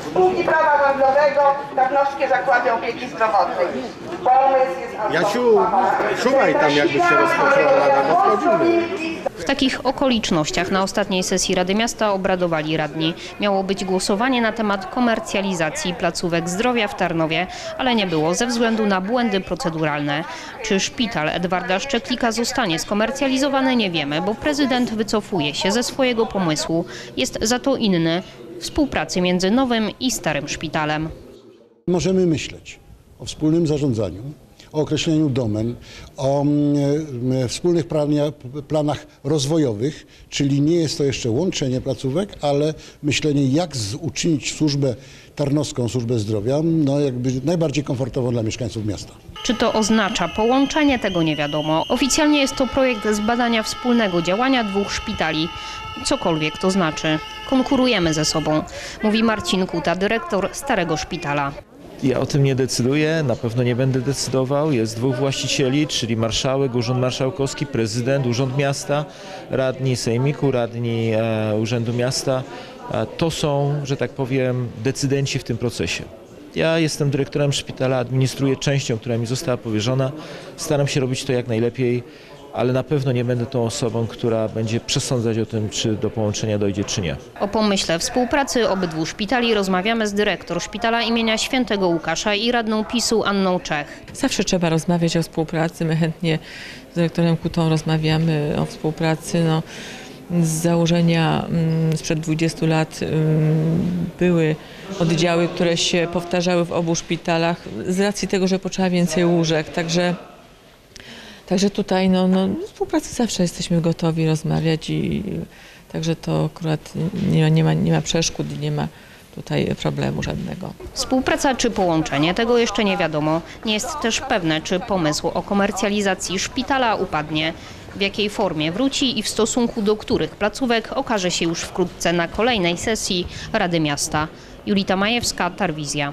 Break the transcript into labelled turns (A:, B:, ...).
A: spółki prawa handlowego, Tarnowskie Zakłady Opieki Zdrowotnej. Pomysł jest
B: Jasiu, czuwaj tam, jakby się rozpoczęła rada, bo wchodzimy.
C: W takich okolicznościach na ostatniej sesji Rady Miasta obradowali radni. Miało być głosowanie na temat komercjalizacji placówek zdrowia w Tarnowie, ale nie było ze względu na błędy proceduralne. Czy szpital Edwarda Szczeklika zostanie skomercjalizowany nie wiemy, bo prezydent wycofuje się ze swojego pomysłu. Jest za to inny współpracy między nowym i starym szpitalem.
D: Możemy myśleć o wspólnym zarządzaniu, o określeniu domen, o mm, e, wspólnych plania, planach rozwojowych, czyli nie jest to jeszcze łączenie placówek, ale myślenie jak uczynić służbę tarnowską, służbę zdrowia, no jakby najbardziej komfortową dla mieszkańców miasta.
C: Czy to oznacza połączenie, tego nie wiadomo. Oficjalnie jest to projekt zbadania wspólnego działania dwóch szpitali. Cokolwiek to znaczy. Konkurujemy ze sobą, mówi Marcin Kuta, dyrektor Starego Szpitala.
E: Ja o tym nie decyduję, na pewno nie będę decydował. Jest dwóch właścicieli, czyli marszałek, urząd marszałkowski, prezydent, urząd miasta, radni sejmiku, radni e, urzędu miasta. E, to są, że tak powiem, decydenci w tym procesie. Ja jestem dyrektorem szpitala, administruję częścią, która mi została powierzona. Staram się robić to jak najlepiej, ale na pewno nie będę tą osobą, która będzie przesądzać o tym, czy do połączenia dojdzie, czy nie.
C: O pomyśle współpracy obydwu szpitali rozmawiamy z dyrektor szpitala imienia Świętego Łukasza i radną PiSu Anną Czech.
F: Zawsze trzeba rozmawiać o współpracy. My chętnie z dyrektorem Kutą rozmawiamy o współpracy. No, z założenia mm, sprzed 20 lat mm, były oddziały, które się powtarzały w obu szpitalach z racji tego, że potrzeba więcej łóżek. Także, także tutaj no, no, współpracy zawsze jesteśmy gotowi rozmawiać i także to akurat nie ma, nie ma, nie ma przeszkód i nie ma tutaj problemu żadnego.
C: Współpraca czy połączenie, tego jeszcze nie wiadomo. Nie jest też pewne, czy pomysł o komercjalizacji szpitala upadnie. W jakiej formie wróci i w stosunku do których placówek okaże się już wkrótce na kolejnej sesji Rady Miasta. Julita Majewska, Tarwizja.